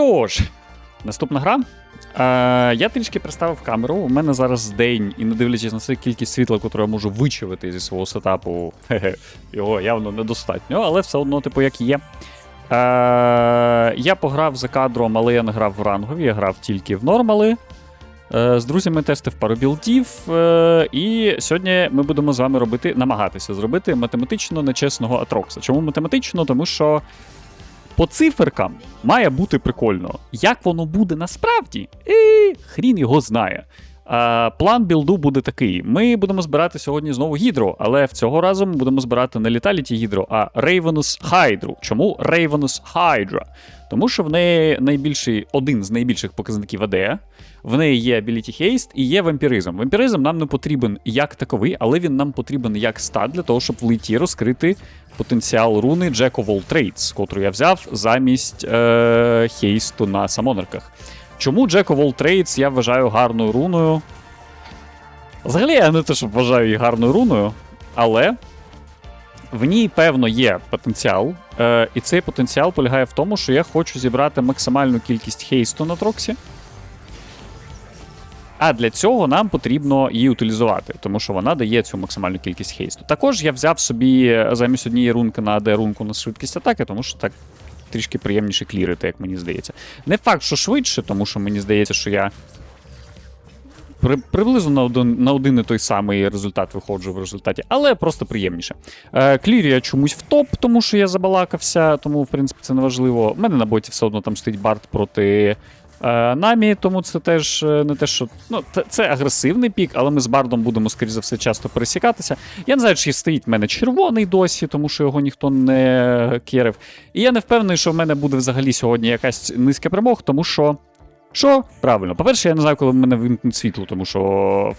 Тож, наступна гра. Е, я трішки представив камеру. У мене зараз день, і не дивлячись на всю кількість світла, яку я можу вичавити зі свого сетапу, його явно недостатньо, але все одно, типу, як є. Е, я пограв за кадром, але я не грав в рангові, я грав тільки в нормали. Е, З друзями тестив пару білдів, е, і сьогодні ми будемо з вами робити, намагатися зробити математично нечесного Атрокса. Чому математично? Тому що по циферкам має бути прикольно. Як воно буде насправді, і хрін його знає. А, план білду буде такий: ми будемо збирати сьогодні знову гідро, але в цього разу ми будемо збирати не літаліті гідро, а Ravenous Hydra. Чому Ravenous Hydra? Тому що в неї найбільший один з найбільших показників АД. В неї є Ability Haste і є вампіризм. Вампіризм нам не потрібен як таковий, але він нам потрібен як стат для того, щоб в литі розкрити потенціал руни Jack of All Trades, котру я взяв замість е- хейсту на самонерках. Чому Jack of All Trades я вважаю гарною руною? Взагалі, я не те, що вважаю її гарною руною, але в ній, певно, є потенціал. Е, і цей потенціал полягає в тому, що я хочу зібрати максимальну кількість хейсту на Троксі. А для цього нам потрібно її утилізувати, тому що вона дає цю максимальну кількість хейсту. Також я взяв собі замість однієї рунки на АД рунку на швидкість атаки, тому що так трішки приємніше клірити, як мені здається. Не факт, що швидше, тому що мені здається, що я при, приблизно на один, на один і той самий результат виходжу в результаті, але просто приємніше. Е, клірю я чомусь в топ, тому що я забалакався, тому в принципі це не важливо. У мене на боті все одно там стоїть бард проти. Е, Намі, тому це теж е, не те, що. Ну, це- агресивний пік, але ми з бардом будемо, скоріш за все, часто пересікатися. Я не знаю, чи стоїть в мене червоний досі, тому що його ніхто не керив. І я не впевнений, що в мене буде взагалі сьогодні якась низька перемог, тому що. Що? Правильно. По-перше, я не знаю, коли в мене вимкнуть світло, тому що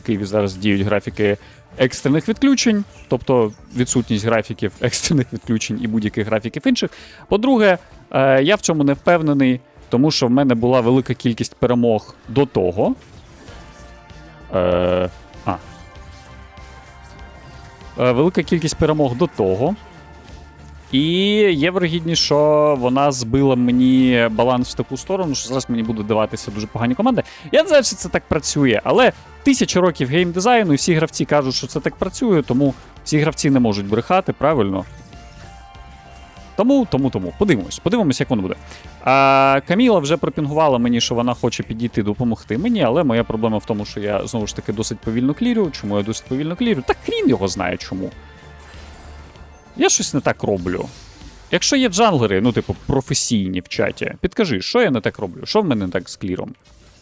в Києві зараз діють графіки екстрених відключень, тобто відсутність графіків екстрених відключень і будь-яких графіків інших. По-друге, е, я в цьому не впевнений, тому що в мене була велика кількість перемог до того. Е, а. Е, велика кількість перемог до того. І є вирогідність, що вона збила мені баланс в таку сторону, що зараз мені будуть даватися дуже погані команди. Я не знаю, чи це так працює, але тисяча років геймдизайну, і всі гравці кажуть, що це так працює, тому всі гравці не можуть брехати, правильно. Тому, тому, тому. Подивимось, подивимось, як воно буде. А, Каміла вже пропінгувала мені, що вона хоче підійти допомогти мені, але моя проблема в тому, що я знову ж таки досить повільно клірю. Чому я досить повільно клірю? Та хрін його знає чому. Я щось не так роблю. Якщо є джанглери, ну, типу, професійні в чаті, підкажи, що я не так роблю? Що в мене не так з кліром?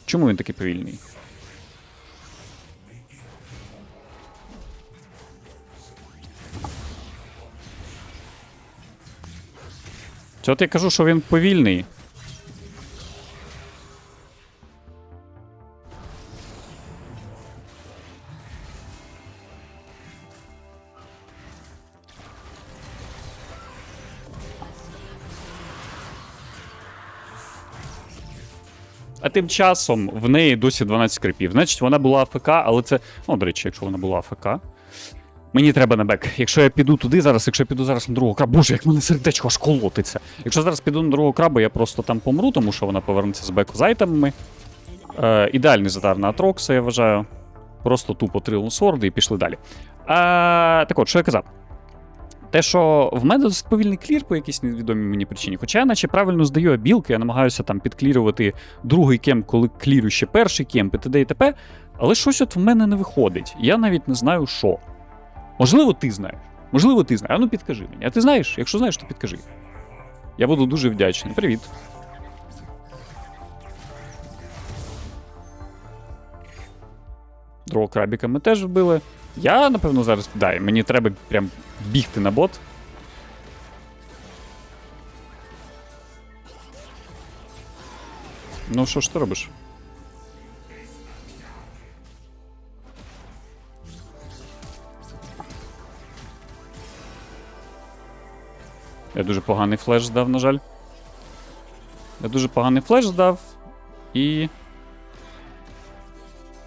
Чому він такий повільний? Це от я кажу, що він повільний. А тим часом в неї досі 12 крипів. Значить, вона була АФК, але це. Ну, до речі, якщо вона була АФК. Мені треба на бек. Якщо я піду туди зараз, якщо я піду зараз на другого краба, боже, як мене сердечко аж колотиться. Якщо зараз піду на другого краба, я просто там помру, тому що вона повернеться з беку з айтемами. Е, ідеальний задар на Атрокса, я вважаю. Просто тупо трилну сорди і пішли далі. А, так от, що я казав? Те, що в мене досить повільний клір по якійсь невідомій мені причині. Хоча я наче правильно здаю білки, я намагаюся там підклірувати другий кемп, коли клірю ще перший кемп і т.д. і т.п. Але щось от в мене не виходить. Я навіть не знаю, що. Можливо, ти знаєш. Можливо, ти знаєш. А ну підкажи мені. А ти знаєш? Якщо знаєш, то підкажи. Я буду дуже вдячний. Привіт. Другого крабіка ми теж вбили. Я, напевно, зараз. Да, мені треба прям бігти на бот. Ну, що ж ти робиш? Я дуже поганий флеш здав, на жаль. Я дуже поганий флеш здав. І.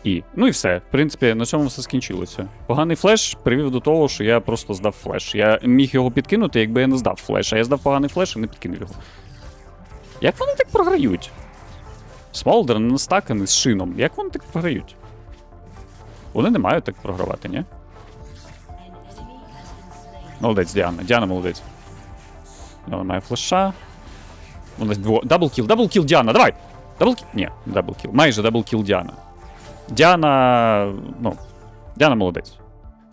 І. Ну і все. В принципі, на цьому все скінчилося. Поганий флеш привів до того, що я просто здав флеш. Я міг його підкинути, якби я не здав флеш. А я здав поганий флеш і не підкинув його. Як вони так програють? Смолдер не настаканий з шином. Як вони так програють? Вони не мають так програвати, ні? Молодець, Діана. Діана молодець. Вона має флеша. Вона дво... Даблкіл, даблкіл Діана, давай! Даблкіл. Ні, даблкіл. Майже даблкіл Діана. Діана. Ну. Діана молодець.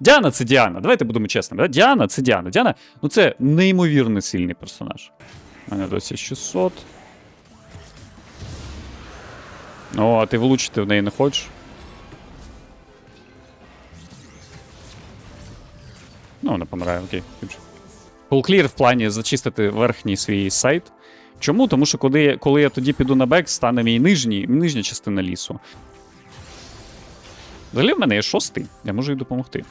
Діана це Діана. Давайте будемо чесними. Да? Діана це Діана. Діана, ну це неймовірно сильний персонаж. У мене досі 600. О, а ти влучити в неї не хочеш? Ну, вона помирає, окей. Full clear в плані зачистити верхній свій сайт. Чому? Тому що коли, коли я тоді піду на бек, стане мій нижній, нижня частина лісу. Взагалі в мене є шостий, я можу їй допомогти.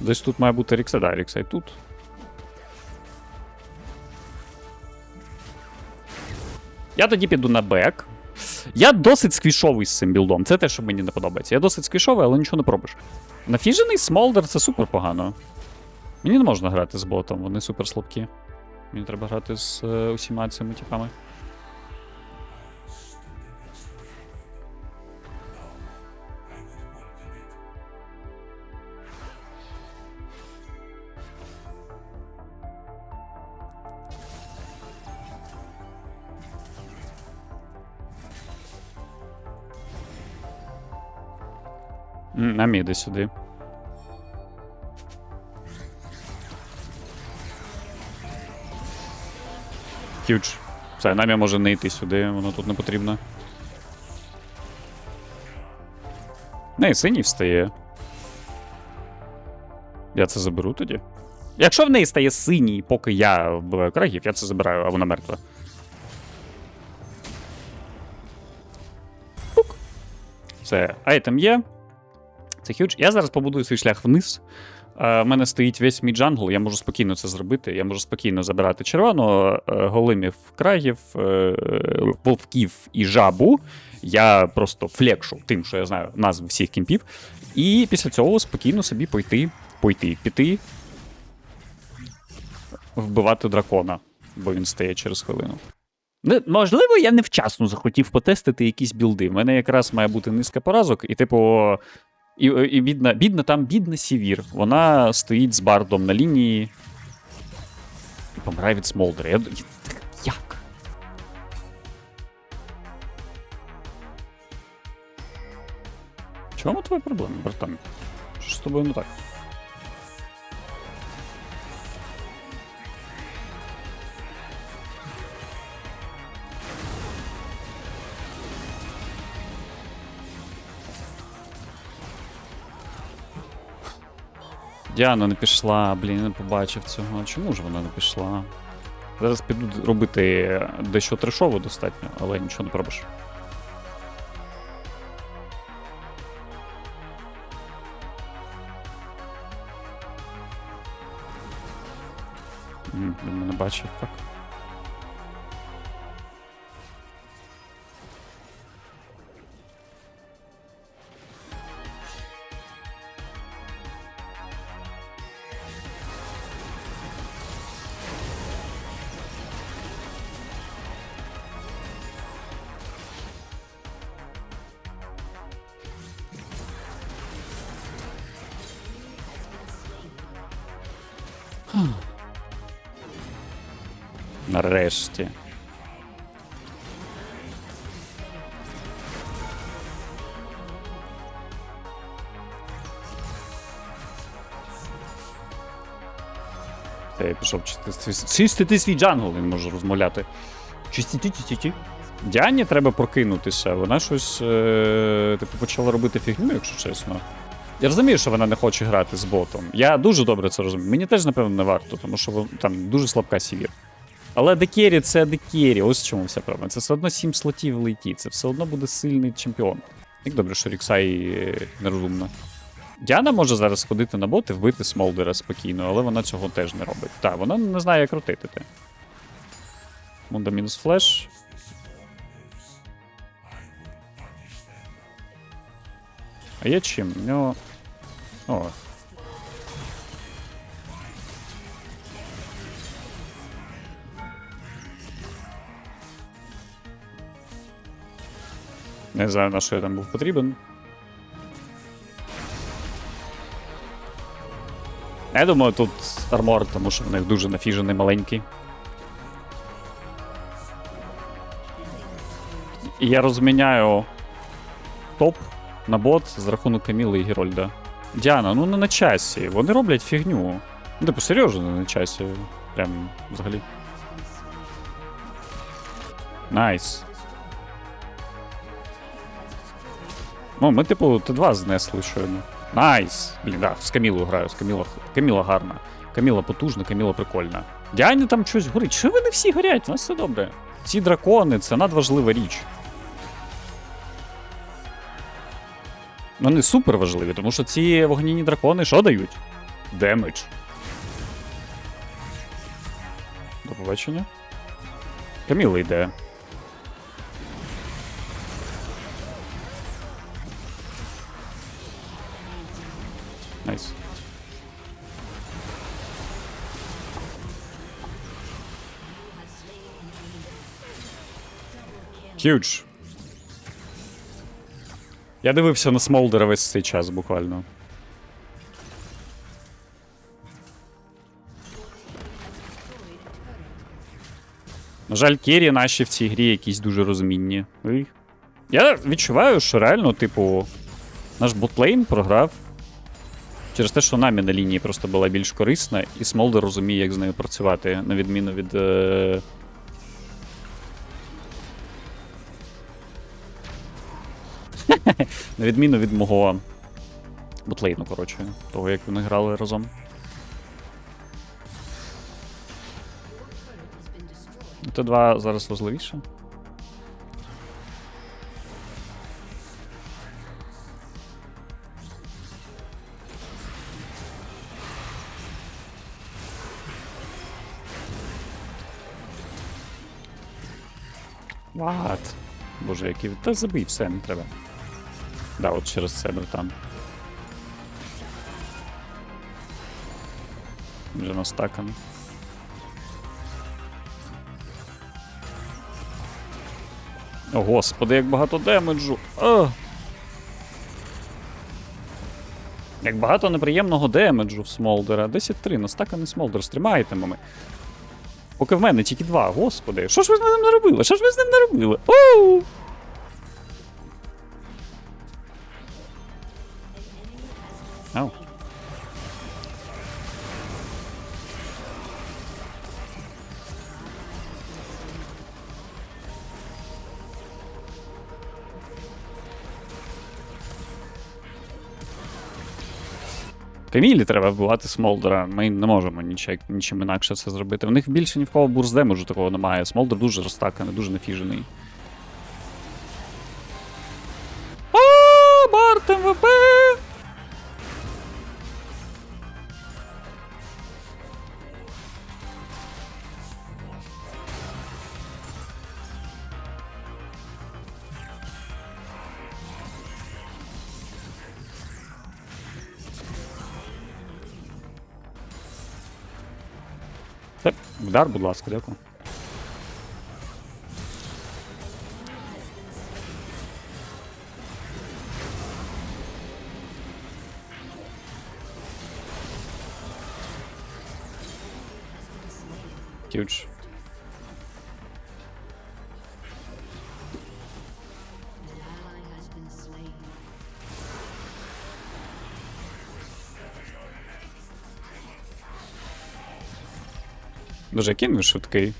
Десь тут має бути Ріксай, да, Ріксай тут. Я тоді піду на бек. Я досить сквішовий з цим білдом. Це те, що мені не подобається. Я досить сквішовий, але нічого не пробиш. Нафіжений смолдер це супер погано. Мені не можна грати з ботом, вони супер слабкі. Мені треба грати з е, усіма цими типами. М, На міди сюди. Хьюдж. Все, намі може не йти сюди, воно тут не потрібно. Не, синій встає. Я це заберу тоді. Якщо в неї стає синій, поки я вбиваю крагів, я це забираю, а вона мертва. Пук. Все, айтем є. Це хюдж. Я зараз побудую свій шлях вниз. Е, в мене стоїть весь мій джангл, я можу спокійно це зробити. Я можу спокійно забирати червоно, е, голимів крагів, е, вовків і жабу. Я просто флекшу тим, що я знаю назв всіх кімпів. І після цього спокійно собі пойти, пойти, піти, вбивати дракона, бо він стає через хвилину. Не, можливо, я невчасно захотів потестити якісь білди. В мене якраз має бути низка поразок, і, типу, і, і бідна, бідна там бідна Сівір. Вона стоїть з бардом на лінії. І помирає від Смолдера. Я... Як? Чому твоя проблема, братан? Що з тобою не так? Діана не пішла, блін, не побачив цього. Чому ж вона не пішла? Зараз піду робити дещо трешово достатньо, але нічого не пробиш. Він мене бачив, так. Нарешті. Та я пішов чистити, чистити свій джангл, він може розмовляти. Чистити, чистити. Діані треба прокинутися. Вона щось е, типу, почала робити фігню, якщо чесно. Я розумію, що вона не хоче грати з ботом. Я дуже добре це розумію. Мені теж, напевно, не варто, тому що там дуже слабка сівір. Але декері це декері, ось в чому вся проблема. Це все одно 7 слотів лейті, це все одно буде сильний чемпіон. Як добре, що Ріксай е, нерозумна. Діана може зараз ходити на бот і вбити Смолдера спокійно, але вона цього теж не робить. Так, вона не знає, як ротити те. Мунда мінус флеш. А є чим? У нього. О. Не знаю, на що я там був потрібен. Я думаю, тут армор, тому що в них дуже нафіжений маленький. Я розміняю топ на бот з рахунок Каміли і Герольда. Діана, ну не на часі. Вони роблять фігню. Ну, типу, серйозно не на часі. Прям взагалі. Найс. Ну, ми, типу, Т2 знесли щойно. Найс! Блін, да, з Камілою граю, з Каміла, Каміла гарна. Каміла потужна, Каміла прикольна. Діані там щось горить. Що вони всі горять? У нас все добре. Ці дракони це надважлива річ. Вони супер важливі, тому що ці вогняні дракони що дають? Демедж. До побачення. Каміла йде. Найс. Huge. Я дивився на Смолдера весь цей час буквально. На жаль, кері наші в цій грі якісь дуже розмінні. Я відчуваю, що реально, типу, наш ботлейн програв через те, що намі на лінії просто була більш корисна, і Смолдер розуміє, як з нею працювати, на відміну від. Е... на відміну від мого ботлейну, коротше, того, як вони грали разом. Т2 зараз важливіше. Ват. Боже, який. Та забий, все, не треба. Да, от через це братан. Вже настаканий. О, господи, як багато демеджу. А! Як багато неприємного демеджу в Смолдера. 10-3, настаканий Смолдер, стримаєте ми. Поки в мене тільки два, господи. Що ж ви з ним наробили? Що ж ви з ним наробили? Оу! Ау. Камілі треба вбивати Смолдера. Ми не можемо нічим, нічим інакше це зробити. У них більше ні в кого бурздемеджу такого немає. Смолдер дуже розтаканий, дуже нафіжений. Та, Вдар, будь ласка, дякую. Huge. Дуже який він швидкий.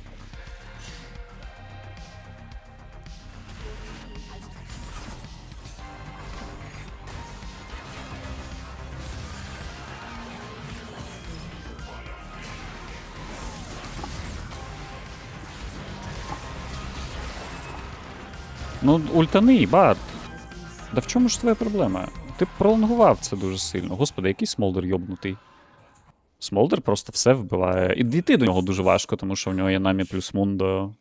Ну, ультаний, Барт. Да в чому ж твоя проблема? Ти пролонгував це дуже сильно. Господи, який смолдер йобнутий. Смолдер просто все вбиває. І дійти до нього дуже важко, тому що в нього є намі плюс мундо,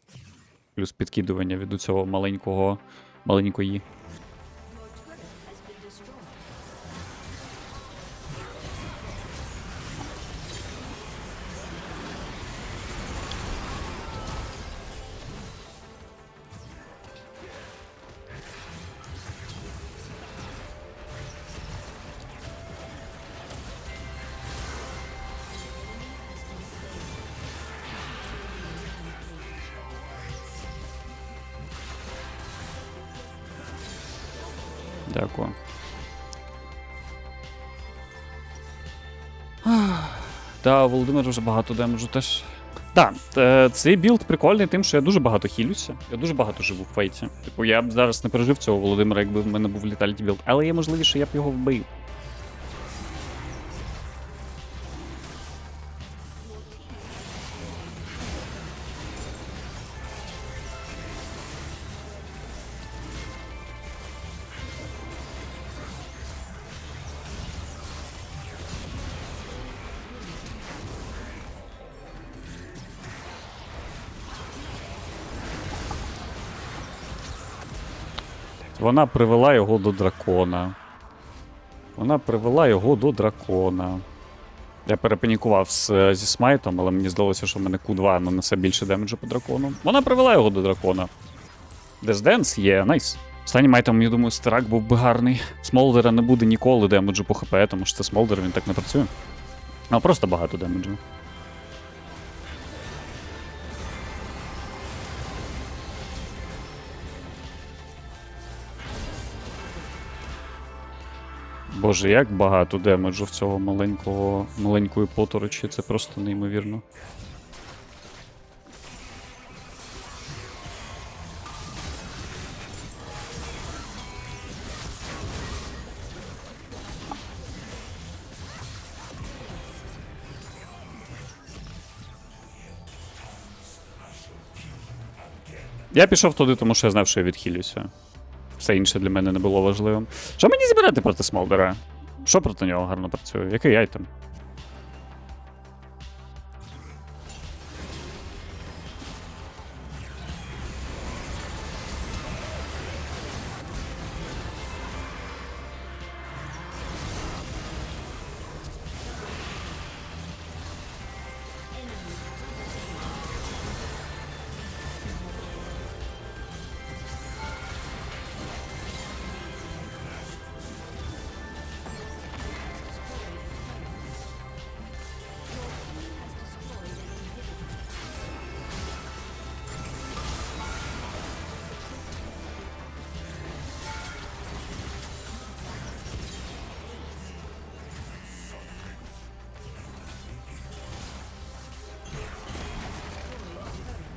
плюс підкидування від цього маленького маленької. Дякую. Та, Володимир вже багато демеджу теж. Так, е, цей білд прикольний тим, що я дуже багато хілюся. Я дуже багато живу в фейті. Типу, я б зараз не пережив цього Володимира, якби в мене був літальний білд. Але є можливість, що я б його вбив. Вона привела його до дракона. Вона привела його до дракона. Я перепанікував з, зі смайтом, але мені здалося, що в мене Q2 нанесе більше демеджу по дракону. Вона привела його до дракона. Дезденс є, найс. Останнім айтемом, я думаю, старак був би гарний. Смолдера не буде ніколи демеджу по хп, тому що це смолдер, він так не працює. А просто багато демеджу. Боже, як багато демеджу в цього маленького, маленької поторочі, це просто неймовірно. Я пішов туди, тому що я знав, що я відхилюся. Все інше для мене не було важливим. Що мені зібрати проти Смолдера? Що проти нього гарно працює? Який айтем?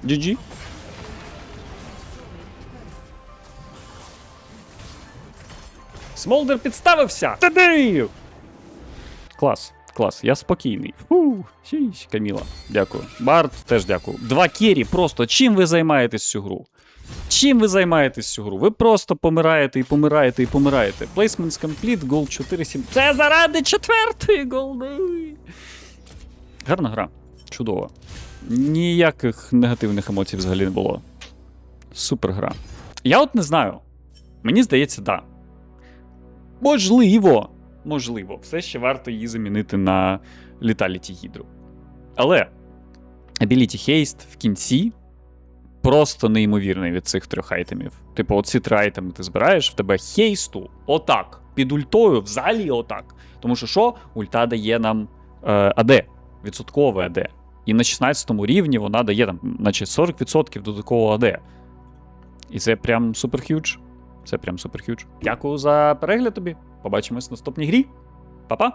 GG. Смолдер підставився! Туди! Клас, клас, я спокійний. Фу, щіщ, Каміла. Дякую. Барт теж дякую. Два кері, просто чим ви займаєтесь цю гру? Чим ви займаєтесь цю гру? Ви просто помираєте і помираєте і помираєте. Placements complete, гол 4-7. Це заради четвертої голди. Гарна гра. Чудова. Ніяких негативних емоцій взагалі не було. Супер гра. Я от не знаю. Мені здається. Да. Можливо, можливо, все ще варто її замінити на Літаліті Гідру. Але Ability Haste в кінці просто неймовірний від цих трьох айтемів. Типу, оці три айтеми ти збираєш, в тебе хейсту отак. Під ультою, взагалі отак. Тому що що? Ульта дає нам е, АД, відсоткове АД. І на 16 рівні вона дає там, наче 40% додаткового АД. І це прям супер хюдж. Це прям супер хюдж. Дякую за перегляд тобі. Побачимось в наступній грі. Па-па!